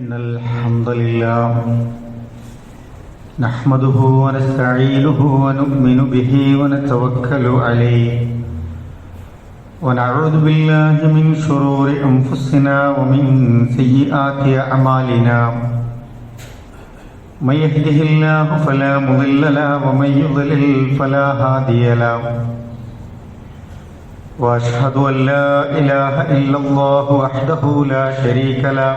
إن الحمد لله نحمده ونستعينه ونؤمن به ونتوكل عليه ونعوذ بالله من شرور أنفسنا ومن سيئات أعمالنا من يهده الله فلا مضل له ومن يضلل فلا هادي له وأشهد أن لا إله إلا الله وحده لا شريك له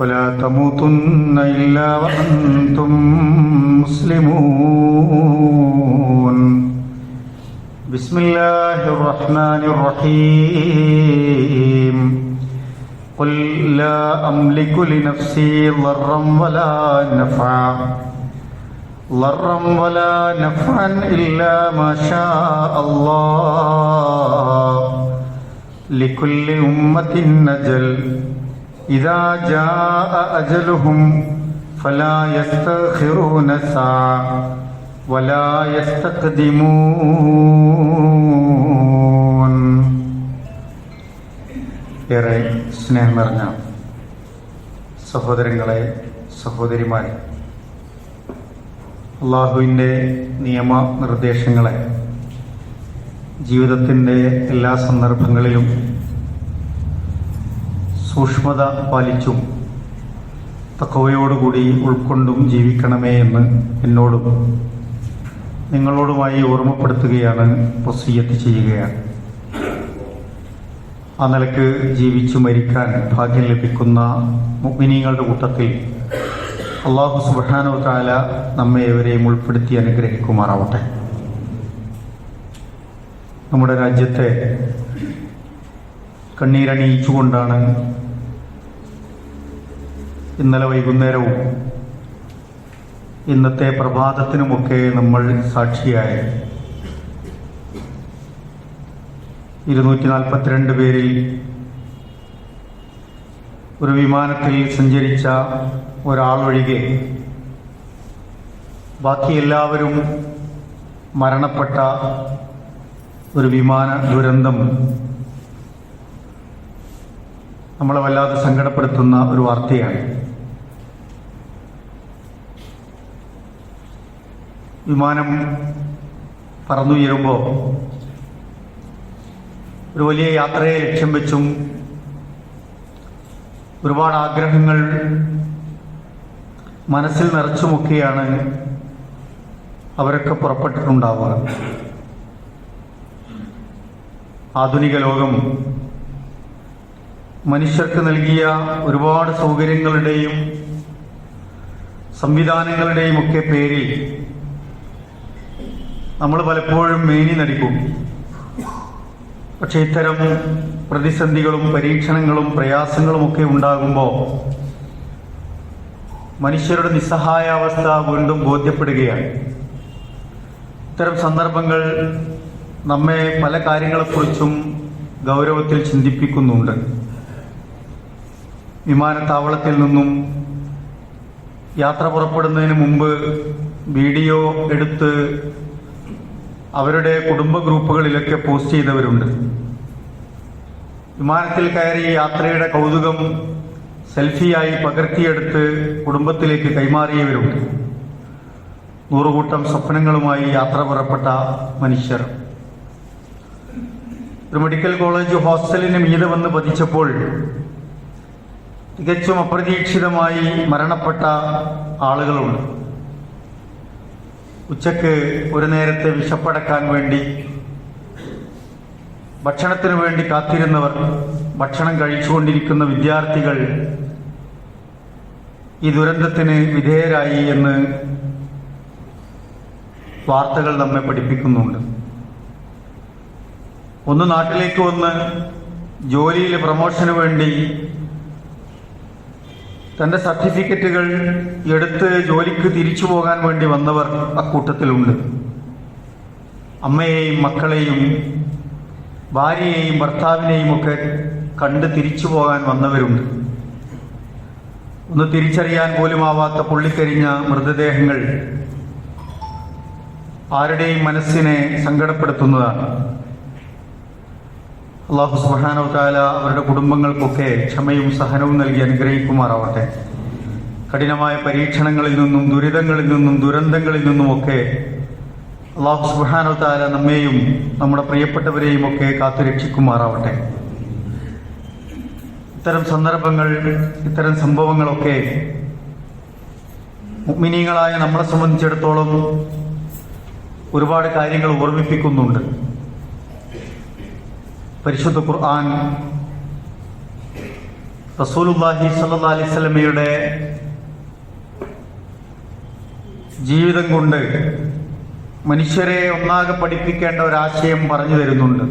ولا تموتن إلا وأنتم مسلمون. بسم الله الرحمن الرحيم. قل لا أملك لنفسي ضرا ولا نفعا. ضرا ولا نفعا إلا ما شاء الله. لكل أمة أجل. إذا جاء أجلهم فلا يستأخرون ساعة ولا يستقدمون ഏറെ സ്നേഹം നിറഞ്ഞ സഹോദരങ്ങളെ സഹോദരിമാരെ അള്ളാഹുവിൻ്റെ നിയമനിർദ്ദേശങ്ങളെ ജീവിതത്തിൻ്റെ എല്ലാ സന്ദർഭങ്ങളിലും സൂക്ഷ്മത പാലിച്ചും തക്കവയോടുകൂടി ഉൾക്കൊണ്ടും ജീവിക്കണമേ എന്ന് എന്നോടും നിങ്ങളോടുമായി ഓർമ്മപ്പെടുത്തുകയാണ് വസീയത്ത് ചെയ്യുകയാണ്. ആ നിലയ്ക്ക് ജീവിച്ചു മരിക്കാൻ ഭാഗ്യം ലഭിക്കുന്ന മുഗ്മിനീങ്ങളുടെ കൂട്ടത്തിൽ അള്ളാഹു സുബാനോ താല നമ്മെ ഏവരെയും ഉൾപ്പെടുത്തി അനുഗ്രഹിക്കുമാറാവട്ടെ. നമ്മുടെ രാജ്യത്തെ കണ്ണീരണിയിച്ചുകൊണ്ടാണ്. ഇന്നലെ വൈകുന്നേരവും ഇന്നത്തെ പ്രഭാതത്തിനുമൊക്കെ നമ്മൾ സാക്ഷിയായി. ഇരുന്നൂറ്റി നാൽപ്പത്തിരണ്ട് പേരിൽ ഒരു വിമാനത്തിൽ സഞ്ചരിച്ച ഒരാളൊഴികെ ബാക്കി എല്ലാവരും മരണപ്പെട്ട ഒരു വിമാന ദുരന്തം നമ്മളെ വല്ലാതെ സങ്കടപ്പെടുത്തുന്ന ഒരു വാർത്തയാണ്. വിമാനം പറന്നുയരുമ്പോൾ ഒരു വലിയ യാത്രയെ ലക്ഷ്യം വെച്ചും ഒരുപാട് ആഗ്രഹങ്ങൾ മനസ്സിൽ നിറച്ചുമൊക്കെയാണ് അവരൊക്കെ പുറപ്പെട്ടിട്ടുണ്ടാവുക. ആധുനിക ലോകം മനുഷ്യർക്ക് നൽകിയ ഒരുപാട് സൗകര്യങ്ങളുടെയും സംവിധാനങ്ങളുടെയും ഒക്കെ പേരിൽ നമ്മൾ പലപ്പോഴും മേനി നടിക്കും. പക്ഷെ ഇത്തരം പ്രതിസന്ധികളും പരീക്ഷണങ്ങളും പ്രയാസങ്ങളും ഒക്കെ ഉണ്ടാകുമ്പോൾ മനുഷ്യരുടെ നിസ്സഹായാവസ്ഥ വീണ്ടും ബോധ്യപ്പെടുകയാണ്. ഇത്തരം സന്ദർഭങ്ങൾ നമ്മെ പല കാര്യങ്ങളെക്കുറിച്ചും ഗൗരവത്തിൽ ചിന്തിപ്പിക്കുന്നുണ്ട്. വിമാനത്താവളത്തിൽ നിന്നും യാത്ര പുറപ്പെടുന്നതിന് മുമ്പ് വീഡിയോ എടുത്ത് അവരുടെ കുടുംബ ഗ്രൂപ്പുകളിലൊക്കെ പോസ്റ്റ് ചെയ്തവരുണ്ട്. വിമാനത്തിൽ കയറി യാത്രയുടെ കൗതുകം സെൽഫിയായി പകർത്തിയെടുത്ത് കുടുംബത്തിലേക്ക് കൈമാറിയവരുണ്ട്. നൂറുകൂട്ടം സ്വപ്നങ്ങളുമായി യാത്ര പുറപ്പെട്ട മനുഷ്യർ. ഒരു മെഡിക്കൽ കോളേജ് ഹോസ്റ്റലിന് മീതെ വന്ന് പതിച്ചപ്പോൾ തികച്ചും അപ്രതീക്ഷിതമായി മരണപ്പെട്ട ആളുകളുണ്ട്. ഉച്ചയ്ക്ക് ഒരു നേരത്തെ വിശപ്പടക്കാൻ വേണ്ടി ഭക്ഷണത്തിനു വേണ്ടി കാത്തിരുന്നവർ ഭക്ഷണം കഴിച്ചുകൊണ്ടിരിക്കുന്ന വിദ്യാർത്ഥികൾ ഈ ദുരന്തത്തിന് വിധേയരായി എന്ന് വാർത്തകൾ നമ്മെ പഠിപ്പിക്കുന്നുണ്ട്. ഒന്ന് നാട്ടിലേക്ക് വന്ന് ജോലിയിലെ പ്രമോഷന് വേണ്ടി തന്റെ സർട്ടിഫിക്കറ്റുകൾ എടുത്ത് ജോലിക്ക് തിരിച്ചു പോകാൻ വേണ്ടി വന്നവർ അക്കൂട്ടത്തിലുണ്ട്. അമ്മയെയും മക്കളെയും ഭാര്യയെയും ഭർത്താവിനെയും ഒക്കെ കണ്ട് തിരിച്ചു പോകാൻ വന്നവരുണ്ട്. ഒന്ന് തിരിച്ചറിയാൻ പോലും ആവാത്ത പൊള്ളിക്കരിഞ്ഞ മൃതദേഹങ്ങൾ ആരുടെയും മനസ്സിനെ സങ്കടപ്പെടുത്തുന്നതാണ്. അള്ളാഹു സുബാനോ താല അവരുടെ കുടുംബങ്ങൾക്കൊക്കെ ക്ഷമയും സഹനവും നൽകി അനുഗ്രഹിക്കുമാറാവട്ടെ. കഠിനമായ പരീക്ഷണങ്ങളിൽ നിന്നും ദുരിതങ്ങളിൽ നിന്നും ദുരന്തങ്ങളിൽ നിന്നുമൊക്കെ അള്ളാഹു സുബാനോ താല നമ്മെയും നമ്മുടെ പ്രിയപ്പെട്ടവരെയും ഒക്കെ കാത്തുരക്ഷിക്കുമാറാവട്ടെ. ഇത്തരം സന്ദർഭങ്ങൾ ഇത്തരം സംഭവങ്ങളൊക്കെ മുഗ്മിനീങ്ങളായ നമ്മളെ സംബന്ധിച്ചിടത്തോളം ഒരുപാട് കാര്യങ്ങൾ ഓർമ്മിപ്പിക്കുന്നുണ്ട്. പരിശുദ്ധ ഖുർആൻ റസൂലുല്ലാഹി സല്ലാ അലൈഹി സ്വലമയുടെ ജീവിതം കൊണ്ട് മനുഷ്യരെ ഒന്നാകെ പഠിപ്പിക്കേണ്ട ഒരാശയം പറഞ്ഞു തരുന്നുണ്ട്.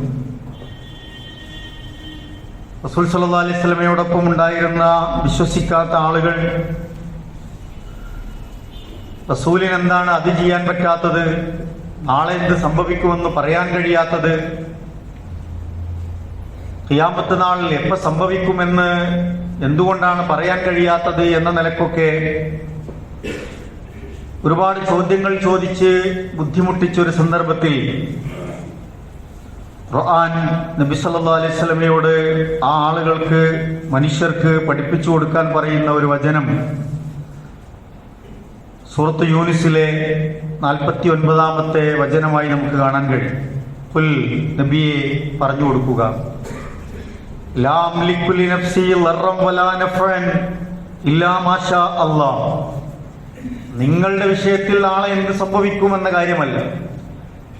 റസൂൽ സല്ലാ അലൈഹി സ്വലമയോടൊപ്പം ഉണ്ടായിരുന്ന വിശ്വസിക്കാത്ത ആളുകൾ റസൂലിനെന്താണ് അത് ചെയ്യാൻ പറ്റാത്തത്? നാളെ എന്ത് സംഭവിക്കുമെന്ന് പറയാൻ കഴിയാത്തത്? ഖിയാമത്ത് നാളിൽ എപ്പോൾ സംഭവിക്കുമെന്ന് എന്തുകൊണ്ടാണ് പറയാൻ കഴിയാത്തത് എന്ന നിലക്കൊക്കെ ഒരുപാട് ചോദ്യങ്ങൾ ചോദിച്ച് ബുദ്ധിമുട്ടിച്ച ഒരു സന്ദർഭത്തിൽ ഖുർആൻ നബി സല്ലാ അലൈഹി സ്വലമയോട് ആ ആളുകൾക്ക് മനുഷ്യർക്ക് പഠിപ്പിച്ചു കൊടുക്കാൻ പറയുന്ന ഒരു വചനം. സൂറത്ത് യൂനിസിലെ നാൽപ്പത്തി ഒൻപതാമത്തെ വചനമായി നമുക്ക് കാണാൻ കഴിയും. പുൽ നബിയെ പറഞ്ഞു കൊടുക്കുക. നിങ്ങളുടെ വിഷയത്തിൽ നാളെ എന്ത് സംഭവിക്കുമെന്ന കാര്യമല്ല.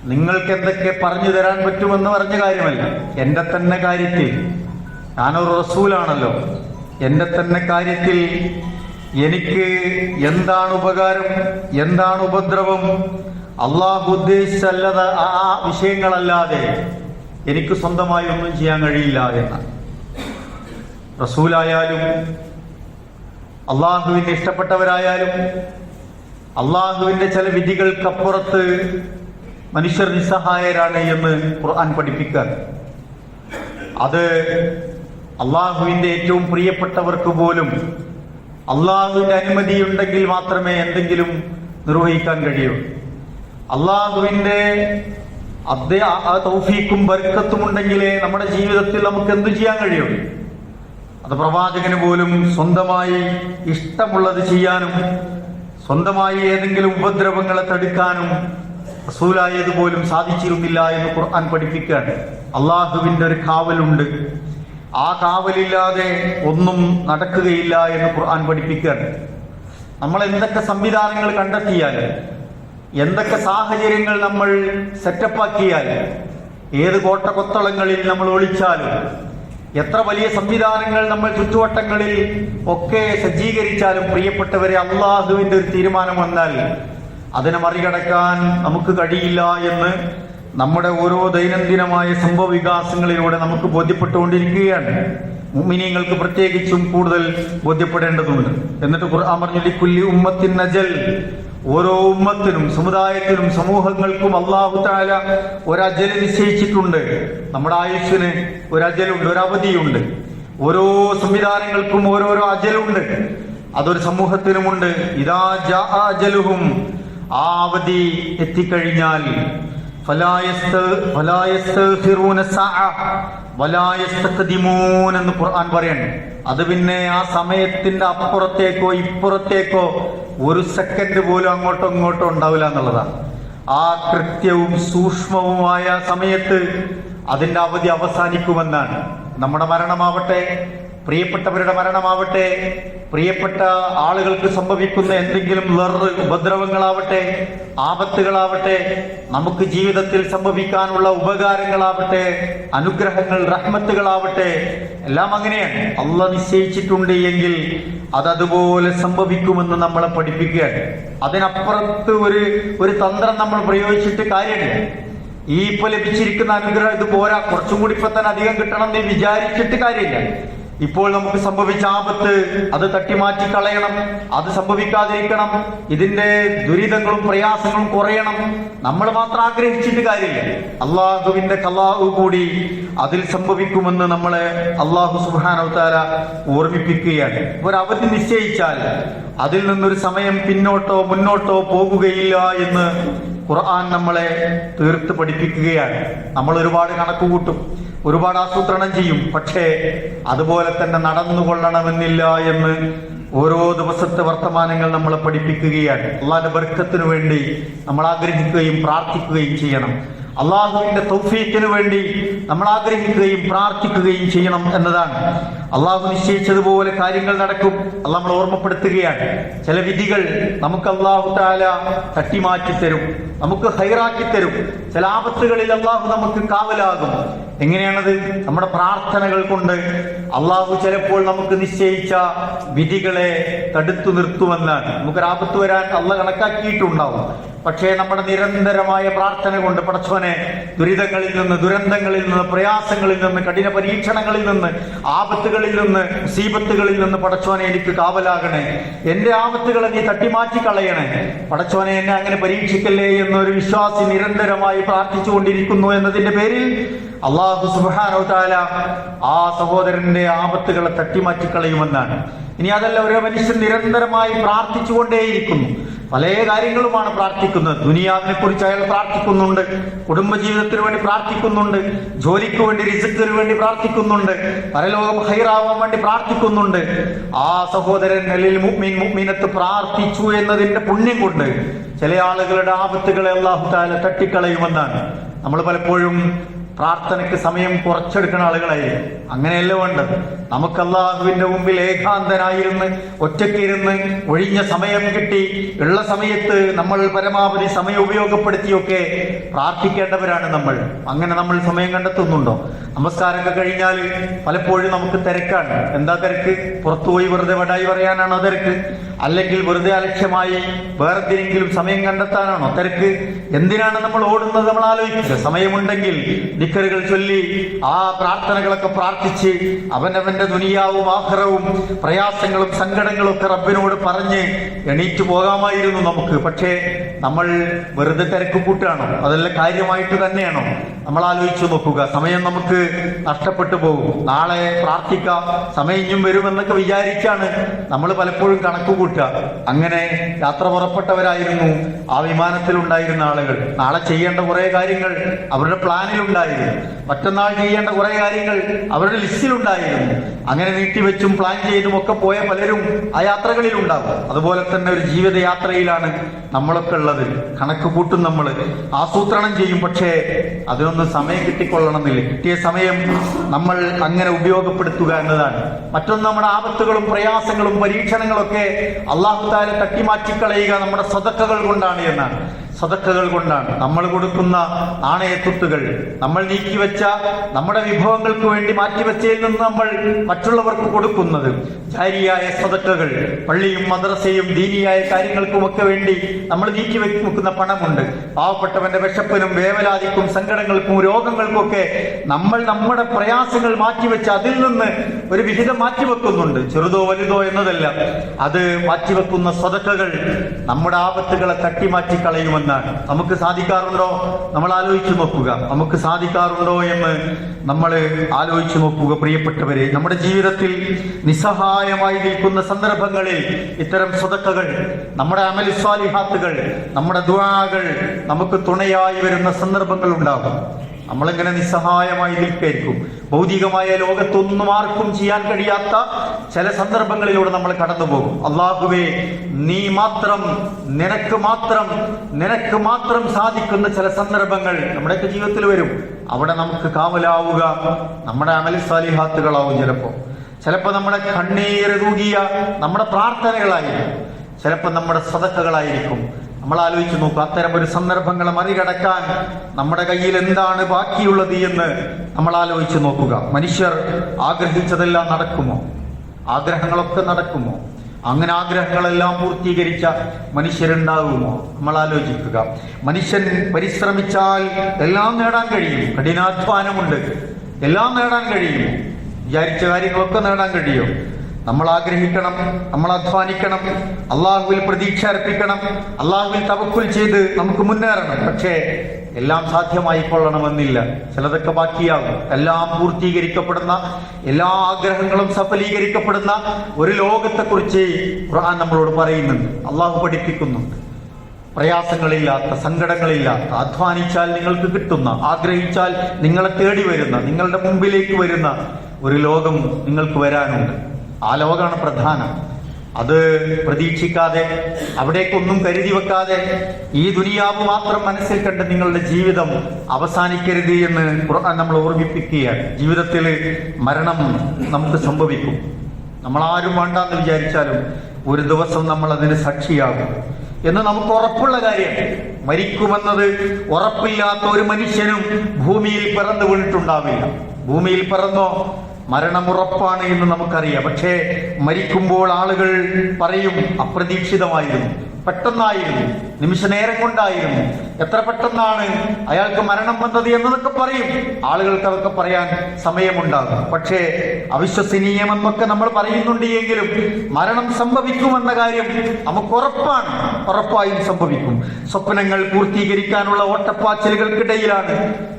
നിങ്ങൾക്ക് എന്തൊക്കെ പറഞ്ഞു തരാൻ പറ്റുമെന്ന് പറഞ്ഞ കാര്യമല്ല. എന്റെ തന്നെ കാര്യത്തിൽ ഞാനൊരു റസൂലാണല്ലോ. എന്റെ തന്നെ കാര്യത്തിൽ എനിക്ക് എന്താണ് ഉപകാരം എന്താണ് ഉപദ്രവം അള്ളാഹു ഉദ്ദേശിച്ചല്ലത് ആ വിഷയങ്ങളല്ലാതെ എനിക്ക് സ്വന്തമായി ഒന്നും ചെയ്യാൻ കഴിയില്ല എന്ന്. റസൂലായാലും അള്ളാഹുവിന്റെ ഇഷ്ടപ്പെട്ടവരായാലും അള്ളാഹുവിന്റെ ചില വിധികൾക്കപ്പുറത്ത് മനുഷ്യർ നിസ്സഹായരാണ് എന്ന് ഖുർആൻ പഠിപ്പിക്കാൻ അത് അള്ളാഹുവിന്റെ ഏറ്റവും പ്രിയപ്പെട്ടവർക്ക് പോലും അള്ളാഹുവിന്റെ അനുമതിയുണ്ടെങ്കിൽ മാത്രമേ എന്തെങ്കിലും നിർവഹിക്കാൻ കഴിയൂ. അള്ളാഹുവിന്റെ അദ്ദേഹ തൗഫീക്കും ബർക്കത്തും ഉണ്ടെങ്കിലേ നമ്മുടെ ജീവിതത്തിൽ നമുക്ക് എന്തു ചെയ്യാൻ കഴിയും? അത് പ്രവാചകന് പോലും സ്വന്തമായി ഇഷ്ടമുള്ളത് ചെയ്യാനും സ്വന്തമായി ഏതെങ്കിലും ഉപദ്രവങ്ങളെ തടുക്കാനും റസൂലായത് പോലും സാധിച്ചിരുന്നില്ല എന്ന് ഖുർആൻ പഠിപ്പിക്കുകയാണ്. അള്ളാഹുവിന്റെ ഒരു കാവലുണ്ട്. ആ കാവലില്ലാതെ ഒന്നും നടക്കുകയില്ല എന്ന് ഖുർആൻ പഠിപ്പിക്കുകയാണ്. നമ്മൾ എന്തൊക്കെ സംവിധാനങ്ങൾ കണ്ടെത്തിയാൽ എന്തൊക്കെ സാഹചര്യങ്ങൾ നമ്മൾ സെറ്റപ്പാക്കിയാൽ ഏത് കോട്ട കൊത്തളങ്ങളിൽ നമ്മൾ ഒളിച്ചാലും എത്ര വലിയ സംവിധാനങ്ങൾ നമ്മൾ ചുറ്റുവട്ടങ്ങളിൽ ഒക്കെ സജ്ജീകരിച്ചാലും പ്രിയപ്പെട്ടവരെ അള്ളാഹുവിന്റെ ഒരു തീരുമാനം വന്നാൽ അതിനെ മറികടക്കാൻ നമുക്ക് കഴിയില്ല എന്ന് നമ്മുടെ ഓരോ ദൈനംദിനമായ സംഭവ വികാസങ്ങളിലൂടെ നമുക്ക് ബോധ്യപ്പെട്ടുകൊണ്ടിരിക്കുകയാണ്. മുഅ്മിനീങ്ങൾക്ക് പ്രത്യേകിച്ചും കൂടുതൽ ബോധ്യപ്പെടേണ്ടതുണ്ട്. എന്നിട്ട് ഖുർആൻ പറഞ്ഞു ഉമ്മത്തിൻ നജൽ. ഓരോ ഉമ്മത്തിനും സമുദായത്തിനും സമൂഹങ്ങൾക്കും അള്ളാഹു താല ഒരജൽ നിശ്ചയിച്ചിട്ടുണ്ട്. നമ്മുടെ ആയുസ്സിന് ഒരജലുണ്ട് ഒരവധിയുണ്ട്. ഓരോ സംവിധാനങ്ങൾക്കും ഓരോരോ അജലുണ്ട്. അതൊരു സമൂഹത്തിനുമുണ്ട്. ഇതാ ജലുഹും അജലുഹും. ആ അവധി എത്തിക്കഴിഞ്ഞാൽ എന്ന് ഖുർആൻ പറയണം അത് പിന്നെ ആ സമയത്തിന്റെ അപ്പുറത്തേക്കോ ഇപ്പുറത്തേക്കോ ഒരു സെക്കൻഡ് പോലും അങ്ങോട്ടോ ഇങ്ങോട്ടോ ഉണ്ടാവില്ല എന്നുള്ളതാണ്. ആ കൃത്യവും സൂക്ഷ്മവുമായ സമയത്ത് അതിന്റെ അവധി അവസാനിക്കുമെന്നാണ്. നമ്മുടെ മരണമാവട്ടെ പ്രിയപ്പെട്ടവരുടെ മരണമാവട്ടെ പ്രിയപ്പെട്ട ആളുകൾക്ക് സംഭവിക്കുന്ന എന്തെങ്കിലും വേറൊരു ഉപദ്രവങ്ങളാവട്ടെ ആപത്തുകളാവട്ടെ നമുക്ക് ജീവിതത്തിൽ സംഭവിക്കാനുള്ള ഉപകാരങ്ങളാവട്ടെ അനുഗ്രഹങ്ങൾ റഹ്മത്തുകളാവട്ടെ എല്ലാം അങ്ങനെയാണ്. അള്ള നിശ്ചയിച്ചിട്ടുണ്ട് എങ്കിൽ അതതുപോലെ സംഭവിക്കുമെന്ന് നമ്മളെ പഠിപ്പിക്കുകയാണ്. അതിനപ്പുറത്ത് ഒരു ഒരു തന്ത്രം നമ്മൾ പ്രയോഗിച്ചിട്ട് കാര്യമില്ല. ഈ ഇപ്പൊ ലഭിച്ചിരിക്കുന്ന അനുഗ്രഹം ഇത് പോരാ കുറച്ചും കൂടി ഇപ്പൊ തന്നെ അധികം കിട്ടണം എന്ന് വിചാരിച്ചിട്ട് കാര്യമില്ല. ഇപ്പോൾ നമുക്ക് സംഭവിച്ച ആപത്ത് അത് തട്ടിമാറ്റി കളയണം അത് സംഭവിക്കാതിരിക്കണം. ഇതിന്റെ ദുരിതങ്ങളും പ്രയാസങ്ങളും കുറയണം. നമ്മൾ മാത്രം ആഗ്രഹിച്ചിട്ട് കാര്യമില്ല. അള്ളാഹുവിന്റെ കലാഹു കൂടി അതിൽ സംഭവിക്കുമെന്ന് നമ്മളെ അള്ളാഹു സുബാനവതാര ഓർമ്മിപ്പിക്കുകയാണ്. ഒരവധി നിശ്ചയിച്ചാൽ അതിൽ നിന്നൊരു സമയം പിന്നോട്ടോ മുന്നോട്ടോ പോകുകയില്ല എന്ന് ഖുർആൻ നമ്മളെ തീർത്ത് പഠിപ്പിക്കുകയാണ്. നമ്മൾ ഒരുപാട് കണക്ക് കൂട്ടും. ഒരുപാട് ആസൂത്രണം ചെയ്യും. പക്ഷേ അതുപോലെ തന്നെ നടന്നുകൊള്ളണമെന്നില്ല എന്ന് ഓരോ ദിവസത്തെ വർത്തമാനങ്ങൾ നമ്മളെ പഠിപ്പിക്കുകയാണ്. അള്ളാന്റെ ബർക്കത്തിനു വേണ്ടി നമ്മൾ ആഗ്രഹിക്കുകയും പ്രാർത്ഥിക്കുകയും ചെയ്യണം. അള്ളാഹുവിന്റെ തൗഫീക്കിനു വേണ്ടി നമ്മൾ ആഗ്രഹിക്കുകയും പ്രാർത്ഥിക്കുകയും ചെയ്യണം എന്നതാണ്. അള്ളാഹു നിശ്ചയിച്ചതുപോലെ കാര്യങ്ങൾ നടക്കും. അത് നമ്മൾ ഓർമ്മപ്പെടുത്തുകയാണ്. ചില വിധികൾ നമുക്ക് അള്ളാഹു താല തട്ടിമാറ്റി തരും. നമുക്ക് ഹൈറാക്കി തരും. ചില ആപത്തുകളിൽ അള്ളാഹു നമുക്ക് കാവലാകും. എങ്ങനെയാണത്? നമ്മുടെ പ്രാർത്ഥനകൾ കൊണ്ട് അള്ളാഹു ചിലപ്പോൾ നമുക്ക് നിശ്ചയിച്ച വിധികളെ തടുത്തു നിർത്തുമെന്നാണ്. നമുക്കൊരാപത്ത് വരാൻ അള്ള കണക്കാക്കിയിട്ടുണ്ടാവും. പക്ഷേ നമ്മുടെ നിരന്തരമായ പ്രാർത്ഥന കൊണ്ട് പടച്ചവനെ ദുരിതങ്ങളിൽ നിന്ന് ദുരന്തങ്ങളിൽ നിന്ന് പ്രയാസങ്ങളിൽ നിന്ന് കഠിന പരീക്ഷണങ്ങളിൽ നിന്ന് ആപത്തുകളിൽ നിന്ന് മുസീബത്തുകളിൽ നിന്ന് പടച്ചോനെ എനിക്ക് കാവലാകണേ. എന്റെ ആപത്തുകളെ നീ തട്ടിമാറ്റി കളയണേ പടച്ചോനെ എന്നെ അങ്ങനെ പരീക്ഷിക്കല്ലേ എന്നൊരു വിശ്വാസി നിരന്തരമായി പ്രാർത്ഥിച്ചുകൊണ്ടിരിക്കുന്നു എന്നതിന്റെ പേരിൽ അള്ളാഹു സുബാനോ താല ആ സഹോദരന്റെ ആപത്തുകളെ തട്ടിമാറ്റി കളയുമെന്നാണ് ഇനി അതല്ല ഒരു മനുഷ്യൻ നിരന്തരമായി പ്രാർത്ഥിച്ചുകൊണ്ടേയിരിക്കുന്നു. പല കാര്യങ്ങളുമാണ് പ്രാർത്ഥിക്കുന്നത്. ദുനിയാവിനെ കുറിച്ച് അയാൾ പ്രാർത്ഥിക്കുന്നുണ്ട്. കുടുംബജീവിതത്തിന് വേണ്ടി പ്രാർത്ഥിക്കുന്നുണ്ട്. ജോലിക്ക് വേണ്ടി റിസക്കിന് വേണ്ടി പ്രാർത്ഥിക്കുന്നുണ്ട്. പരലോകം ഹൈറാവാൻ വേണ്ടി പ്രാർത്ഥിക്കുന്നുണ്ട്. ആ സഹോദരൻ നെല്ലിൽ മുഅ്മിൻ മുഅ്മിനത്ത് പ്രാർത്ഥിച്ചു എന്നതിന്റെ പുണ്യം കൊണ്ട് ചില ആളുകളുടെ ആപത്തുകളെ അള്ളാഹു താല തട്ടിക്കളയുമെന്നാണ്. നമ്മൾ പലപ്പോഴും പ്രാർത്ഥനയ്ക്ക് സമയം കുറച്ചെടുക്കുന്ന ആളുകളായിരിക്കും അങ്ങനെയല്ല വേണ്ടത്? നമുക്ക് അള്ളാഹുവിന്റെ മുമ്പിൽ ഏകാന്തനായിരുന്ന് ഒറ്റക്കിരുന്ന് ഒഴിഞ്ഞ സമയം കിട്ടി ഉള്ള സമയത്ത് നമ്മൾ പരമാവധി സമയം ഉപയോഗപ്പെടുത്തിയൊക്കെ പ്രാർത്ഥിക്കേണ്ടവരാണ് നമ്മൾ. അങ്ങനെ നമ്മൾ സമയം കണ്ടെത്തുന്നുണ്ടോ? നമസ്കാരമൊക്കെ കഴിഞ്ഞാൽ പലപ്പോഴും നമുക്ക് തിരക്കാണ്. എന്താ തിരക്ക്? പുറത്തുപോയി വെറുതെ വടായി പറയാനാണോ തിരക്ക്? അല്ലെങ്കിൽ വെറുതെ അലക്ഷ്യമായി വേറെന്തിനെങ്കിലും സമയം കണ്ടെത്താനാണോ തിരക്ക്? എന്തിനാണ് നമ്മൾ ഓടുന്നത് നമ്മൾ ആലോചിക്കുക സമയമുണ്ടെങ്കിൽ നിക്കറുകൾ ചൊല്ലി ആ പ്രാർത്ഥനകളൊക്കെ പ്രാർത്ഥിച്ച് അവനവന്റെ ദുനിയാവും ആഹ്റവും പ്രയാസങ്ങളും സങ്കടങ്ങളും ഒക്കെ റബ്ബിനോട് പറഞ്ഞ് എണീറ്റ് പോകാമായിരുന്നു നമുക്ക്. പക്ഷേ നമ്മൾ വെറുതെ തിരക്ക് കൂട്ടുകയാണോ? അതെല്ലാം കാര്യമായിട്ട് തന്നെയാണോ? നമ്മൾ ആലോചിച്ചു നോക്കുക. സമയം നമുക്ക് നഷ്ടപ്പെട്ടു പോകും. നാളെ പ്രാർത്ഥിക്കാം. സമയം ഇനിയും വരുമെന്നൊക്കെ വിചാരിച്ചാണ് നമ്മൾ പലപ്പോഴും കണക്ക് കൂട്ടുക. അങ്ങനെ യാത്ര പുറപ്പെട്ടവരായിരുന്നു. ആ വിമാനത്തിൽ ഉണ്ടായിരുന്ന ആളുകൾ. നാളെ ചെയ്യേണ്ട കുറെ കാര്യങ്ങൾ അവരുടെ പ്ലാനിലുണ്ടായിരുന്നു. മറ്റന്നാൾ ചെയ്യേണ്ട കുറെ കാര്യങ്ങൾ അവരുടെ ലിസ്റ്റിലുണ്ടായിരുന്നു. അങ്ങനെ നീട്ടിവെച്ചും പ്ലാൻ ചെയ്തും ഒക്കെ പോയ പലരും ആ യാത്രകളിൽ ഉണ്ടാകും അതുപോലെ തന്നെ ഒരു ജീവിതയാത്രയിലാണ് നമ്മളൊക്കെ ഉള്ളത്. കണക്ക് കൂട്ടും നമ്മൾ. ആസൂത്രണം ചെയ്യും. പക്ഷേ അതിനൊന്നും സമയം കിട്ടിക്കൊള്ളണമെന്നില്ല. കിട്ടിയ സമയം നമ്മൾ അങ്ങനെ ഉപയോഗപ്പെടുത്തുക എന്നതാണ്. മറ്റൊന്ന് നമ്മുടെ ആപത്തുകളും പ്രയാസങ്ങളും പരീക്ഷണങ്ങളൊക്കെ അള്ളാഹുത്താലെ തട്ടിമാറ്റിക്കളയുക നമ്മുടെ സതക്കകൾ കൊണ്ടാണ് എന്നാണ്. സതക്കകൾ കൊണ്ടാണ്. നമ്മൾ കൊടുക്കുന്ന നാണയത്തുട്ടുകൾ നമ്മൾ നീക്കിവെച്ച നമ്മുടെ വിഭവങ്ങൾക്ക് വേണ്ടി മാറ്റിവെച്ചതിൽ നിന്ന് നമ്മൾ മറ്റുള്ളവർക്ക് കൊടുക്കുന്നത്. ജാരിയായ സതക്കകൾ പള്ളിയും മദ്രസയും ദീനിയായ കാര്യങ്ങൾക്കുമൊക്കെ വേണ്ടി നമ്മൾ നീക്കി വെക്കുന്ന പണമുണ്ട്. പാവപ്പെട്ടവന്റെ വിശപ്പിനും വേവലാതിക്കും സങ്കടങ്ങൾക്കും രോഗങ്ങൾക്കൊക്കെ നമ്മൾ നമ്മുടെ പ്രയാസങ്ങൾ മാറ്റിവെച്ച് അതിൽ നിന്ന് ഒരു വിഹിതം മാറ്റിവെക്കുന്നുണ്ട്. ചെറുതോ വലുതോ എന്നതല്ല. അത് മാറ്റിവെക്കുന്ന സ്വതക്കകൾ നമ്മുടെ ആപത്തുകളെ തട്ടിമാറ്റി കളയുമെന്നാണ് എന്നാണ് നമുക്ക് സാധിക്കാറുണ്ടോ? നമ്മൾ ആലോചിച്ചു നോക്കുക. നമുക്ക് സാധിക്കാറുണ്ടോ എന്ന് നമ്മൾ ആലോചിച്ചു നോക്കുക പ്രിയപ്പെട്ടവരെ. നമ്മുടെ ജീവിതത്തിൽ നിസ്സഹായമായി നിൽക്കുന്ന സന്ദർഭങ്ങളിൽ ഇത്തരം സ്വതക്കകൾ നമ്മുടെ അമലിസ്വാലിഹാത്തുകൾ നമ്മുടെ ദുആകൾ നമുക്ക് തുണയായി വരുന്ന സന്ദർഭങ്ങൾ ഉണ്ടാകും. നമ്മളിങ്ങനെ നിസ്സഹായമായി നിൽക്കായിരിക്കും? ഭൗതികമായ ലോകത്തൊന്നും ആർക്കും ചെയ്യാൻ കഴിയാത്ത ചില സന്ദർഭങ്ങളിലൂടെ നമ്മൾ കടന്നു പോകും അള്ളാഹുവേ നീ മാത്രം നിനക്ക് മാത്രം നിനക്ക് മാത്രം സാധിക്കുന്ന ചില സന്ദർഭങ്ങൾ നമ്മുടെയൊക്കെ ജീവിതത്തിൽ വരും. അവിടെ നമുക്ക് കാവലാവുക. നമ്മുടെ അമൽ സാലിഹാത്തുകളാവും ചിലപ്പോ ചിലപ്പോൾ നമ്മുടെ കണ്ണീര് തൂകിയ നമ്മുടെ പ്രാർത്ഥനകളായിരിക്കും. ചിലപ്പോൾ നമ്മുടെ സതക്കകളായിരിക്കും നമ്മൾ ആലോചിച്ച് നോക്കുക അത്തരം ഒരു സന്ദർഭങ്ങളെ മറികടക്കാൻ നമ്മുടെ കയ്യിൽ എന്താണ് ബാക്കിയുള്ളത് എന്ന് നമ്മൾ ആലോചിച്ച് നോക്കുക. മനുഷ്യർ ആഗ്രഹിച്ചതെല്ലാം നടക്കുമോ? ആഗ്രഹങ്ങളൊക്കെ നടക്കുമോ? അങ്ങനെ ആഗ്രഹങ്ങളെല്ലാം പൂർത്തീകരിച്ച മനുഷ്യരുണ്ടാകുമോ? നമ്മൾ ആലോചിക്കുക മനുഷ്യൻ പരിശ്രമിച്ചാൽ എല്ലാം നേടാൻ കഴിയും. കഠിനാധ്വാനമുണ്ട്. എല്ലാം നേടാൻ കഴിയും. വിചാരിച്ച കാര്യങ്ങളൊക്കെ നേടാൻ കഴിയും. നമ്മൾ ആഗ്രഹിക്കണം നമ്മൾ അധ്വാനിക്കണം അള്ളാഹുവിൽ പ്രതീക്ഷ അർപ്പിക്കണം അള്ളാഹുവിൽ തവക്കുൽ ചെയ്ത് നമുക്ക് മുന്നേറണം. പക്ഷേ എല്ലാം സാധ്യമായി കൊള്ളണമെന്നില്ല ചിലതൊക്കെ ബാക്കിയാകും. എല്ലാം പൂർത്തീകരിക്കപ്പെടുന്ന എല്ലാ ആഗ്രഹങ്ങളും സഫലീകരിക്കപ്പെടുന്ന ഒരു ലോകത്തെക്കുറിച്ച് ഖുർആൻ നമ്മളോട് പറയുന്നുണ്ട്. അള്ളാഹു പഠിപ്പിക്കുന്നുണ്ട് പ്രയാസങ്ങളില്ലാത്ത സങ്കടങ്ങളില്ലാത്ത അധ്വാനിച്ചാൽ നിങ്ങൾക്ക് കിട്ടുന്ന ആഗ്രഹിച്ചാൽ നിങ്ങളെ തേടി വരുന്ന നിങ്ങളുടെ മുമ്പിലേക്ക് വരുന്ന ഒരു ലോകം നിങ്ങൾക്ക് വരാനുണ്ട്. ആ ലോകമാണ് പ്രധാനം. അത് പ്രതീക്ഷിക്കാതെ അവിടേക്കൊന്നും കരുതി വെക്കാതെ ഈ ദുനിയാവ് മാത്രം മനസ്സിൽ കണ്ട് നിങ്ങളുടെ ജീവിതം അവസാനിക്കരുത് എന്ന് ഖുർആൻ നമ്മൾ ഓർമ്മിപ്പിക്കുകയാണ്. ജീവിതത്തിൽ മരണം നമുക്ക് സംഭവിക്കും. നമ്മൾ നമ്മളാരും വേണ്ടാന്ന് വിചാരിച്ചാലും ഒരു ദിവസം നമ്മൾ അതിന് സാക്ഷിയാകും. എന്ന് നമുക്ക് ഉറപ്പുള്ള കാര്യം മരിക്കുമെന്നത് ഉറപ്പില്ലാത്ത ഒരു മനുഷ്യനും ഭൂമിയിൽ പിറന്നു വീണിട്ടുണ്ടാവില്ല. ഭൂമിയിൽ പിറന്നോ മരണം ഉറപ്പാണ് എന്ന് നമുക്കറിയാം. പക്ഷേ മരിക്കുമ്പോൾ ആളുകൾ പറയും അപ്രതീക്ഷിതമായിരുന്നു. പെട്ടെന്നായിരുന്നു. നിമിഷ നേരം കൊണ്ടായിരുന്നു. എത്ര പെട്ടെന്നാണ് അയാൾക്ക് മരണം വന്നത് എന്നതൊക്കെ പറയും. ആളുകൾക്ക് അതൊക്കെ പറയാൻ സമയമുണ്ടാകും. പക്ഷേ അവിശ്വസനീയമെന്നൊക്കെ നമ്മൾ പറയുന്നുണ്ട് എങ്കിലും മരണം സംഭവിക്കുമെന്ന കാര്യം നമുക്ക് ഉറപ്പാണ് ഉറപ്പായും സംഭവിക്കും. സ്വപ്നങ്ങൾ പൂർത്തീകരിക്കാനുള്ള ഓട്ടപ്പാച്ചിലുകൾക്കിടയിലാണ്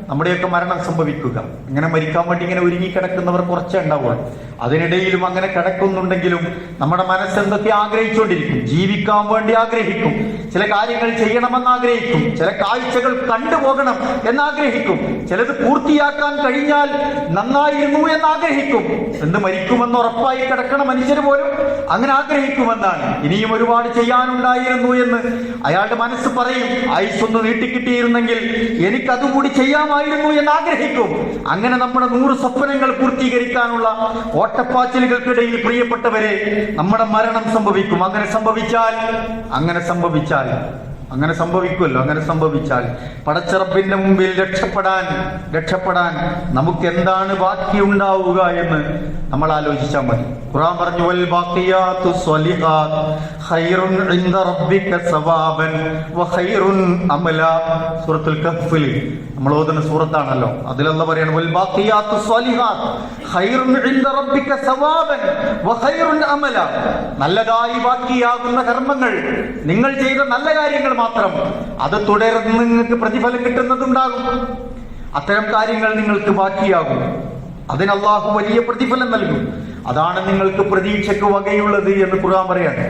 നമ്മുടെയൊക്കെ മരണം സംഭവിക്കുക. ഇങ്ങനെ മരിക്കാൻ വേണ്ടി ഇങ്ങനെ ഒരുങ്ങി കിടക്കുന്നവർ കുറച്ചേ ഉണ്ടാവുള്ളൂ. അതിനിടയിലും അങ്ങനെ കിടക്കുന്നുണ്ടെങ്കിലും നമ്മുടെ മനസ്സ് എന്തൊക്കെ ആഗ്രഹിച്ചുകൊണ്ടിരിക്കും? ജീവിക്കാൻ വേണ്ടി ആഗ്രഹിക്കും. ചില കാര്യങ്ങൾ ചെയ്യണമെന്ന് ആഗ്രഹിക്കും ചില കാഴ്ചകൾ കണ്ടുപോകണം എന്നാഗ്രഹിക്കും. ചിലത് പൂർത്തിയാക്കാൻ കഴിഞ്ഞാൽ നന്നായിരുന്നു എന്ന് ആഗ്രഹിക്കും എന്ത് മരിക്കുമെന്ന് ഉറപ്പായി കിടക്കണ മനുഷ്യർ പോലും. അങ്ങനെ ആഗ്രഹിക്കുമെന്നാണ്. ഇനിയും ഒരുപാട് ചെയ്യാനുണ്ടായിരുന്നു എന്ന് അയാളുടെ മനസ്സ് പറയും. ആയുസ് ഒന്ന് നീട്ടിക്കിട്ടിയിരുന്നെങ്കിൽ എനിക്ക് അതുകൂടി ചെയ്യാമായിരുന്നു എന്ന് ആഗ്രഹിക്കും അങ്ങനെ നമ്മുടെ നൂറ് സ്വപ്നങ്ങൾ പൂർത്തീകരിക്കാനുള്ള ഓട്ടപ്പാച്ചിലുകൾക്കിടയിൽ പ്രിയപ്പെട്ടവരെ നമ്മുടെ മരണം സംഭവിക്കും. അങ്ങനെ സംഭവിച്ചാൽ അങ്ങനെ സംഭവിച്ചാൽ അങ്ങനെ സംഭവിക്കുമല്ലോ. അങ്ങനെ സംഭവിച്ചാൽ പടച്ചിറപ്പിന്റെ മുമ്പിൽ രക്ഷപ്പെടാൻ രക്ഷപ്പെടാൻ നമുക്ക് എന്താണ് ബാക്കി ഉണ്ടാവുക എന്ന് നമ്മൾ ആലോചിച്ചാൽ മതി. ഖുറാൻ പറഞ്ഞു വൽ ഖൈറുൻ ഇൻദ വ അമല. സൂറത്തുൽ കഹ്ഫിൽ നമ്മൾ ഓതുന്ന സൂറത്താണല്ലോ. അതിലല്ല പറയണം വൽ ഖൈറുൻ ഇൻദ വ അമല. നല്ലതായി ബാക്കിയാകുന്ന കർമ്മങ്ങൾ നിങ്ങൾ ചെയ്ത നല്ല കാര്യങ്ങൾ മാത്രം. അത് തുടർന്ന് നിങ്ങൾക്ക് പ്രതിഫലം കിട്ടുന്നതുണ്ടാകും. അത്തരം കാര്യങ്ങൾ നിങ്ങൾക്ക് ബാക്കിയാകും. അതിന് വലിയ പ്രതിഫലം നൽകും. അതാണ് നിങ്ങൾക്ക് പ്രതീക്ഷയ്ക്ക് വകയുള്ളത് എന്ന് ഖുർആൻ പറയാണ്.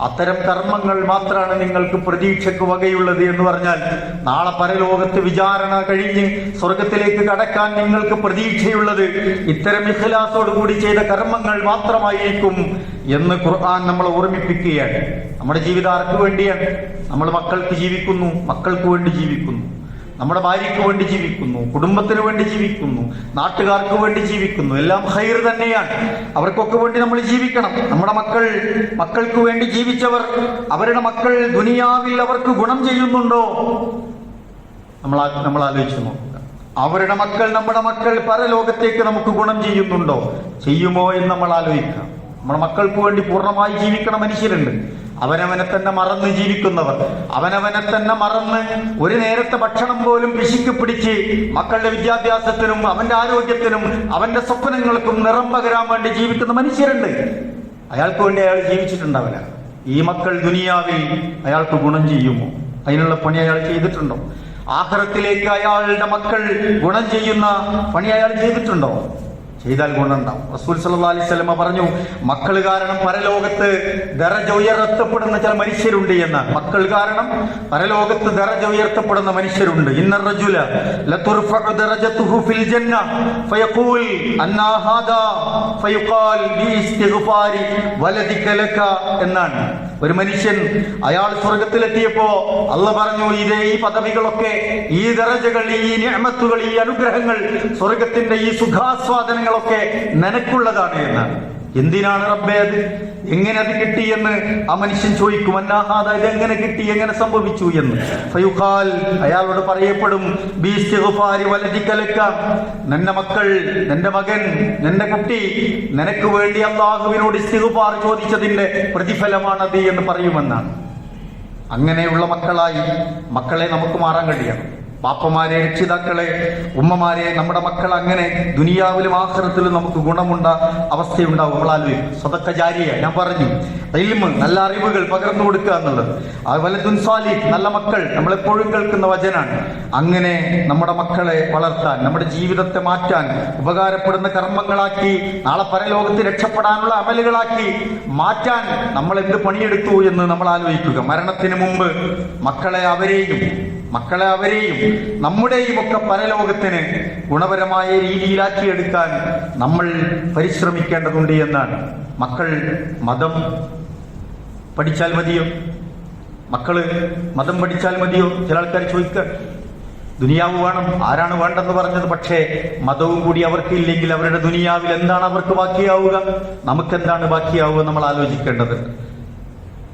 അത്തരം കർമ്മങ്ങൾ മാത്രമാണ് നിങ്ങൾക്ക് പ്രതീക്ഷയ്ക്ക് വകയുള്ളത് എന്ന് പറഞ്ഞാൽ നാളെ പരലോകത്ത് വിചാരണ കഴിഞ്ഞ് സ്വർഗത്തിലേക്ക് കടക്കാൻ നിങ്ങൾക്ക് പ്രതീക്ഷയുള്ളത് ഇത്തരം ഇഖലാസോടുകൂടി ചെയ്ത കർമ്മങ്ങൾ മാത്രമായിരിക്കും എന്ന് ഖുർആൻ നമ്മളെ ഓർമ്മിപ്പിക്കുകയാണ്. നമ്മുടെ ജീവിതം ആർക്ക് വേണ്ടിയാണ്. നമ്മൾ മക്കൾക്ക് ജീവിക്കുന്നു മക്കൾക്ക് വേണ്ടി ജീവിക്കുന്നു. നമ്മുടെ ഭാര്യയ്ക്ക് വേണ്ടി ജീവിക്കുന്നു കുടുംബത്തിന് വേണ്ടി ജീവിക്കുന്നു നാട്ടുകാർക്ക് വേണ്ടി ജീവിക്കുന്നു. എല്ലാം ഹൈർ തന്നെയാണ്. അവർക്കൊക്കെ വേണ്ടി നമ്മൾ ജീവിക്കണം. നമ്മുടെ മക്കൾ മക്കൾക്ക് വേണ്ടി ജീവിച്ചവർ അവരുടെ മക്കൾ ദുനിയാവിൽ അവർക്ക് ഗുണം ചെയ്യുന്നുണ്ടോ? നമ്മൾ നമ്മൾ ആലോചിച്ചു നോക്കുക. അവരുടെ മക്കൾ നമ്മുടെ മക്കൾ പരലോകത്തേക്ക് നമുക്ക് ഗുണം ചെയ്യുന്നുണ്ടോ? ചെയ്യുമോ എന്ന് നമ്മൾ ആലോചിക്കാം. നമ്മുടെ മക്കൾക്ക് വേണ്ടി പൂർണമായി ജീവിക്കണ മനുഷ്യരുണ്ട്. അവനവനെ തന്നെ മറന്ന് ജീവിക്കുന്നവർ അവനവനെ തന്നെ മറന്ന് ഒരു നേരത്തെ ഭക്ഷണം പോലും പിശിക്ക് പിടിച്ച് മക്കളുടെ വിദ്യാഭ്യാസത്തിനും അവന്റെ ആരോഗ്യത്തിനും അവന്റെ സ്വപ്നങ്ങൾക്കും നിറം പകരാൻ വേണ്ടി ജീവിക്കുന്ന മനുഷ്യരുണ്ട്. അയാൾക്ക് വേണ്ടി അയാൾ ജീവിച്ചിട്ടുണ്ടാവില്ല ഈ മക്കൾ ദുനിയാവിൽ അയാൾക്ക് ഗുണം ചെയ്യുമോ? അതിനുള്ള പണി അയാൾ ചെയ്തിട്ടുണ്ടോ? ആഹ്റത്തിലേക്ക് അയാളുടെ മക്കൾ ഗുണം ചെയ്യുന്ന പണി അയാൾ ചെയ്തിട്ടുണ്ടോ? ചെയ്താൽ ഗുണമുണ്ടാവും റസൂൽ സല്ലല്ലാഹു അലൈഹി വസല്ലം പറഞ്ഞു മക്കൾ കാരണം പരലോകത്ത് ദറജ ഉയർത്തപ്പെടുന്ന ചില മനുഷ്യരുണ്ട് എന്ന്. മക്കൾ കാരണം പരലോകത്ത് ദറജ ഉയർത്തപ്പെടുന്ന മനുഷ്യരുണ്ട്. ഇന്ന റജുല ലതുർഫഉ ദറജതുഹു ഫിൽ ജന്ന. ഫയഖൂൽ അന്നാ ഹാദാ? ഫയുഖാൽ ബി ഇസ്തിഗ്ഫാരി വലദിക ലക എന്നാണ്. ഒരു മനുഷ്യൻ അയാൾ സ്വർഗത്തിലെത്തിയപ്പോ അള്ള പറഞ്ഞു ഇതേ ഈ പദവികളൊക്കെ ഈ ദറജകൾ ഈ നിയമത്തുകൾ ഈ അനുഗ്രഹങ്ങൾ സ്വർഗത്തിന്റെ ഈ സുഖാസ്വാദനങ്ങളൊക്കെ നിനക്കുള്ളതാണ് എന്ന് എന്തിനാണ് റബ്ബേ അത്? എങ്ങനെ അത് കിട്ടി എന്ന് ആ മനുഷ്യൻ ചോദിക്കും. അന്നാഹാദ ഇത് എങ്ങനെ കിട്ടി? എങ്ങനെ സംഭവിച്ചു എന്ന്. ഫയുഖാൽ അയാളോട് പറയപ്പെടും നിന്റെ മക്കൾ നിന്റെ മകൻ നിന്റെ കുട്ടി നിനക്ക് വേണ്ടി അള്ളാഹുവിനോട് ഇസ്തിഗ്ഫാർ ചോദിച്ചതിന്റെ പ്രതിഫലമാണത് എന്ന് പറയുമെന്നാണ്. അങ്ങനെയുള്ള മക്കളായി മക്കളെ നമുക്ക് മാറാൻ കഴിയണം. പാപ്പമാരെ രക്ഷിതാക്കളെ ഉമ്മമാരെ നമ്മുടെ മക്കൾ അങ്ങനെ ദുനിയാവിലും ആഹ്റത്തിലും നമുക്ക് ഗുണമുണ്ട അവസ്ഥയുണ്ടാവും. നമ്മളാലും സ്വതക്ക ജാരിയ ഞാൻ പറഞ്ഞു. ഇൽമ് നല്ല അറിവുകൾ പകർന്നു കൊടുക്കുക എന്നുള്ളത്. അതുപോലെ ദുൻസാലി നല്ല മക്കൾ നമ്മളെപ്പോഴും കേൾക്കുന്ന വചനാണ്. അങ്ങനെ നമ്മുടെ മക്കളെ വളർത്താൻ നമ്മുടെ ജീവിതത്തെ മാറ്റാൻ ഉപകാരപ്പെടുന്ന കർമ്മങ്ങളാക്കി നാളെ പരലോകത്ത് രക്ഷപ്പെടാനുള്ള അമലുകളാക്കി മാറ്റാൻ നമ്മൾ എന്ത് പണിയെടുത്തു എന്ന് നമ്മൾ ആലോചിക്കുക. മരണത്തിന് മുമ്പ് മക്കളെ അവരെയും മക്കളെ അവരെയും നമ്മുടെയും ഒക്കെ പരലോകത്തിന് ഗുണപരമായ രീതിയിലാക്കിയെടുക്കാൻ നമ്മൾ പരിശ്രമിക്കേണ്ടതുണ്ട് എന്നാണ്. മക്കൾ മതം പഠിച്ചാൽ മതിയോ? മക്കൾ മതം പഠിച്ചാൽ മതിയോ? ചില ആൾക്കാർ ചോദിക്കുക ദുനിയാവ് വേണം ആരാണ് വേണ്ടെന്ന് പറഞ്ഞത്? പക്ഷേ മതവും കൂടി അവർക്ക് ഇല്ലെങ്കിൽ അവരുടെ ദുനിയാവിൽ എന്താണ് അവർക്ക് ബാക്കിയാവുക? നമുക്കെന്താണ് ബാക്കിയാവുക നമ്മൾ ആലോചിക്കേണ്ടത്.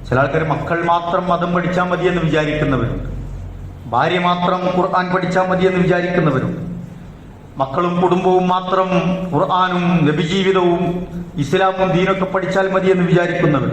ചില ആൾക്കാർ മക്കൾ മാത്രം മതം പഠിച്ചാൽ മതി എന്ന് വിചാരിക്കുന്നവരുണ്ട്. ഭാര്യ മാത്രം ഖുർആൻ പഠിച്ചാൽ മതി എന്ന് വിചാരിക്കുന്നവരുണ്ട് മക്കളും കുടുംബവും മാത്രം ഖുർആാനും നബിജീവിതവും ഇസ്ലാമും ദീനൊക്കെ പഠിച്ചാൽ മതി എന്ന് വിചാരിക്കുന്നവർ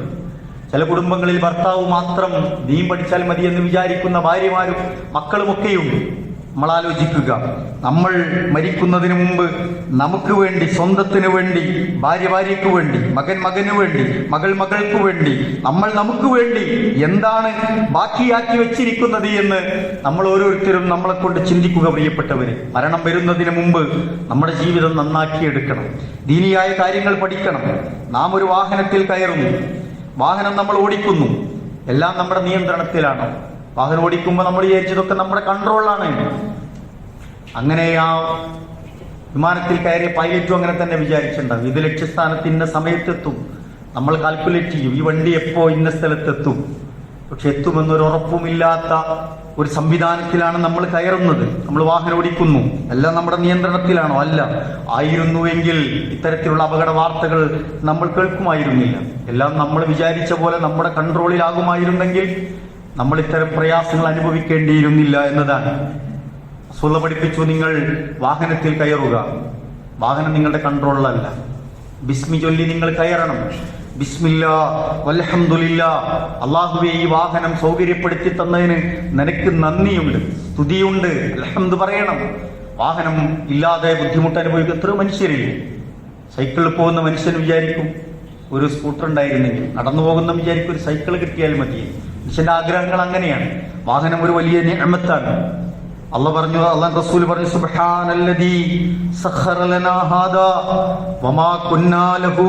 ചില കുടുംബങ്ങളിൽ ഭർത്താവ് മാത്രം ദീൻ പഠിച്ചാൽ മതി എന്ന് വിചാരിക്കുന്ന ഭാര്യമാരും മക്കളുമൊക്കെയുണ്ട്. നമ്മൾ ആലോചിക്കുക നമ്മൾ മരിക്കുന്നതിന് മുമ്പ് നമുക്ക് വേണ്ടി സ്വന്തത്തിന് വേണ്ടി ഭാര്യ ഭാര്യയ്ക്ക് വേണ്ടി മകൻ മകന് വേണ്ടി മകൾ മകൾക്ക് വേണ്ടി നമ്മൾ നമുക്ക് വേണ്ടി എന്താണ് ബാക്കിയാക്കി വെച്ചിരിക്കുന്നത് എന്ന് നമ്മൾ ഓരോരുത്തരും നമ്മളെ കൊണ്ട് ചിന്തിക്കുക പ്രിയപ്പെട്ടവര്. മരണം വരുന്നതിന് മുമ്പ് നമ്മുടെ ജീവിതം നന്നാക്കിയെടുക്കണം ദീനിയായ കാര്യങ്ങൾ പഠിക്കണം. നാം ഒരു വാഹനത്തിൽ കയറുന്നു. വാഹനം നമ്മൾ ഓടിക്കുന്നു. എല്ലാം നമ്മുടെ നിയന്ത്രണത്തിലാണ്. വാഹനം ഓടിക്കുമ്പോൾ നമ്മൾ വിചാരിച്ചതൊക്കെ നമ്മുടെ കൺട്രോളാണ് അങ്ങനെ ആ വിമാനത്തിൽ കയറിയ പൈലറ്റും അങ്ങനെ തന്നെ വിചാരിച്ചിട്ടുണ്ടാവും. ഇത് ലക്ഷ്യസ്ഥാനത്ത് ഇന്ന സമയത്തെത്തും. നമ്മൾ കാൽക്കുലേറ്റ് ചെയ്യും. ഈ വണ്ടി എപ്പോ ഇന്ന സ്ഥലത്തെത്തും. പക്ഷെ എത്തുമെന്നൊരു ഉറപ്പുമില്ലാത്ത ഒരു സംവിധാനത്തിലാണ് നമ്മൾ കയറുന്നത്. നമ്മൾ വാഹനം ഓടിക്കുന്നു. എല്ലാം നമ്മുടെ നിയന്ത്രണത്തിലാണോ? അല്ല. ആയിരുന്നുവെങ്കിൽ ഇത്തരത്തിലുള്ള അപകട വാർത്തകൾ നമ്മൾ കേൾക്കുമായിരുന്നില്ല. എല്ലാം നമ്മൾ വിചാരിച്ച പോലെ നമ്മുടെ കൺട്രോളിലാകുമായിരുന്നെങ്കിൽ നമ്മൾ ഇത്തരം പ്രയാസങ്ങൾ അനുഭവിക്കേണ്ടിയിരുന്നില്ല എന്നതാണ്. സുല പഠിപ്പിച്ചു നിങ്ങൾ വാഹനത്തിൽ കയറുക. വാഹനം നിങ്ങളുടെ കൺട്രോളിലല്ല. ബിസ്മി ചൊല്ലി നിങ്ങൾ കയറണം. ബിസ്മില്ല വൽഹംദുലില്ല അള്ളാഹുവെ ഈ വാഹനം സൗകര്യപ്പെടുത്തി തന്നതിന് നിനക്ക് നന്ദിയുണ്ട് സ്തുതിയുണ്ട് അലഹമ്മദ് പറയണം. വാഹനം ഇല്ലാതെ ബുദ്ധിമുട്ട് അനുഭവിക്കുന്ന എത്ര മനുഷ്യരില്ലേ? സൈക്കിളിൽ പോകുന്ന മനുഷ്യൻ വിചാരിക്കും ഒരു സ്കൂട്ടർ ഉണ്ടായിരുന്നെങ്കിൽ നടന്നു പോകുന്ന വിചാരിക്കും ഒരു സൈക്കിൾ കിട്ടിയാൽ മതി. മനുഷ്യന്റെ ആഗ്രഹങ്ങൾ അങ്ങനെയാണ്. വാഹനം ഒരു വലിയ നിയമത്താണ് അല്ല പറഞ്ഞു അള്ളാഹ് റസൂൽ പറഞ്ഞു സുബ്ഹാനല്ലദീ ഹാദാ വമാ ലഹു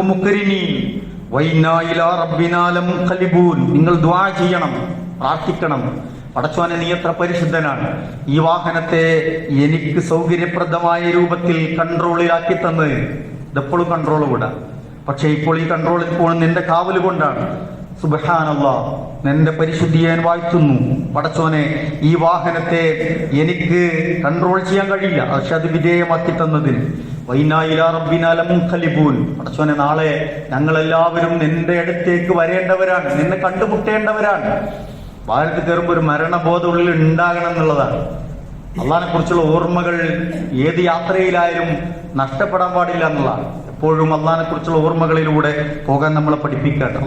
നിങ്ങൾ ദുആ ചെയ്യണം പ്രാർത്ഥിക്കണം. പടച്ചോനെ നീ എത്ര പരിശുദ്ധനാണ്. ഈ വാഹനത്തെ എനിക്ക് സൗകര്യപ്രദമായ രൂപത്തിൽ കൺട്രോളിലാക്കി തന്നത് ഇതെപ്പോഴും കൺട്രോൾ വിടാം പക്ഷെ ഇപ്പോൾ ഈ കൺട്രോളിൽ പോകുന്ന നിന്റെ കാവൽ കൊണ്ടാണ്. സുബഹാനല്ല നിന്റെ ഞാൻ വാഴ്ത്തുന്നു. പടച്ചോനെ ഈ വാഹനത്തെ എനിക്ക് കൺട്രോൾ ചെയ്യാൻ കഴിയില്ല. പക്ഷെ അത് വിധേയമാക്കി തന്നതിന് പടച്ചോനെ നാളെ ഞങ്ങളെല്ലാവരും നിന്റെ അടുത്തേക്ക് വരേണ്ടവരാണ്. നിന്നെ കണ്ടുമുട്ടേണ്ടവരാണ്. വാഹനത്തിൽ കയറുമ്പോൾ ഒരു മരണബോധം ഉള്ളിൽ ഉണ്ടാകണം എന്നുള്ളതാണ്. അള്ളാഹിനെ കുറിച്ചുള്ള ഓർമ്മകൾ ഏത് യാത്രയിലായാലും നഷ്ടപ്പെടാൻ പാടില്ല എന്നുള്ളതാണ്. എപ്പോഴും അള്ളാഹിനെ കുറിച്ചുള്ള ഓർമ്മകളിലൂടെ പോകാൻ നമ്മളെ പഠിപ്പിക്കട്ടെ.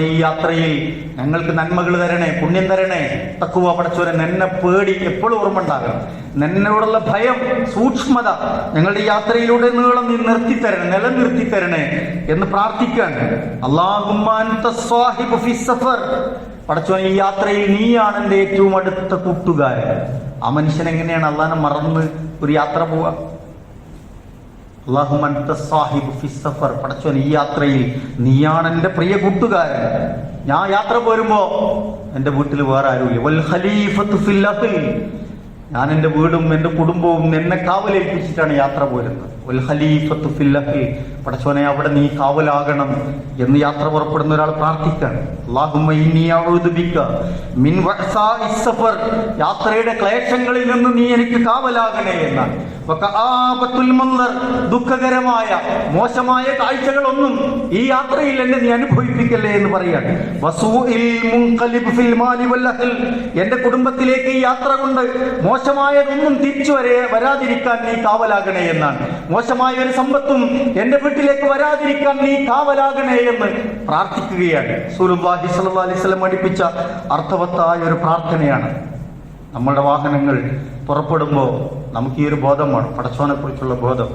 ഈ യാത്രയിൽ ഞങ്ങൾക്ക് നന്മകൾ തരണേ പുണ്യം തരണേ. തക്കുവ പടച്ചോനെ നിന്നെ പേടി എപ്പോഴും ഓർമ്മ ഉണ്ടാകണം. നിന്നോടുള്ള ഭയം സൂക്ഷ്മത ഞങ്ങളുടെ യാത്രയിലൂടെ നീളം നീ നിർത്തി തരണേ നിലനിർത്തി തരണേ എന്ന് പ്രാർത്ഥിക്കാൻ അള്ളാഹുമാൻ പടച്ചോൻ ഈ യാത്രയിൽ നീയാണ് എന്റെ ഏറ്റവും അടുത്ത കൂട്ടുകാരൻ. ആ മനുഷ്യൻ എങ്ങനെയാണ് അള്ളാഹനെ മറന്ന് ഒരു യാത്ര പോവാ അള്ളാഹുമ്മൻ സാഹിബ് ഫി സഫർ. പടച്ചോൻ ഈ യാത്രയിൽ നീയാണ് എന്റെ പ്രിയ കൂട്ടുകാരൻ. ഞാൻ യാത്ര പോരുമ്പോ എന്റെ വീട്ടിൽ വേറെ ആരുമില്ല. ഫിൽ ഞാൻ എന്റെ വീടും എന്റെ കുടുംബവും എന്നെ കാവലേൽപ്പിച്ചിട്ടാണ് യാത്ര പോരുന്നത്. പടച്ചോനെ അവിടെ നീ കാവലാകണം എന്ന് യാത്ര പുറപ്പെടുന്ന ഒരാൾ പ്രാർത്ഥിക്കണം യാത്രയുടെ ക്ലേശങ്ങളിൽ നിന്ന് നീ എനിക്ക് കാവലാകണേ എന്ന് ദുഃഖകരമായ മോശമായ കാഴ്ചകളൊന്നും ഈ യാത്രയിൽ എന്നെ നീ അനുഭവിപ്പിക്കല്ലേ എന്ന് പറയാണ് എന്റെ കുടുംബത്തിലേക്ക് ഈ യാത്ര കൊണ്ട് മോശമായതൊന്നും തിരിച്ചു വരെ വരാതിരിക്കാൻ നീ കാവലാകണേ എന്നാണ്. മോശമായ ഒരു സമ്പത്തും എന്റെ വീട്ടിലേക്ക് വരാതിരിക്കാൻ നീ കാവലാകണേ എന്ന് പ്രാർത്ഥിക്കുകയാണ്. സൂലുബാഹി സല്ലാ അലൈഹി വസല്ലം പഠിപ്പിച്ച അർത്ഥവത്തായ ഒരു പ്രാർത്ഥനയാണ്. നമ്മുടെ വാഹനങ്ങൾ പുറപ്പെടുമ്പോൾ നമുക്ക് ഈ ഒരു ബോധം വേണം പടച്ചോനെ കുറിച്ചുള്ള ബോധം.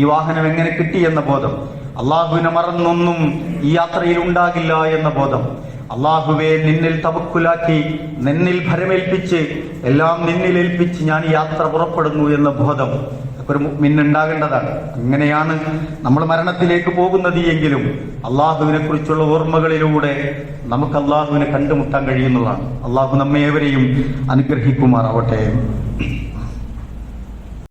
ഈ വാഹനം എങ്ങനെ കിട്ടി എന്ന ബോധം. അള്ളാഹുവിനെ മറന്നൊന്നും ഈ യാത്രയിൽ ഉണ്ടാകില്ല എന്ന ബോധം. അള്ളാഹുവെ നിന്നിൽ തവക്കുലാക്കി നിന്നിൽ ഭരമേൽപ്പിച്ച് എല്ലാം നിന്നിൽ ഏൽപ്പിച്ച് ഞാൻ യാത്ര പുറപ്പെടുന്നു എന്ന ബോധം. ഒരു മിന്നുണ്ടാകേണ്ടതാണ് അങ്ങനെയാണ് നമ്മൾ മരണത്തിലേക്ക് പോകുന്നത് എങ്കിലും അള്ളാഹുവിനെ കുറിച്ചുള്ള ഓർമ്മകളിലൂടെ നമുക്ക് അള്ളാഹുവിനെ കണ്ടുമുട്ടാൻ കഴിയുന്നതാണ്. അള്ളാഹു നമ്മേവരെയും അനുഗ്രഹിക്കുമാറാവട്ടെ.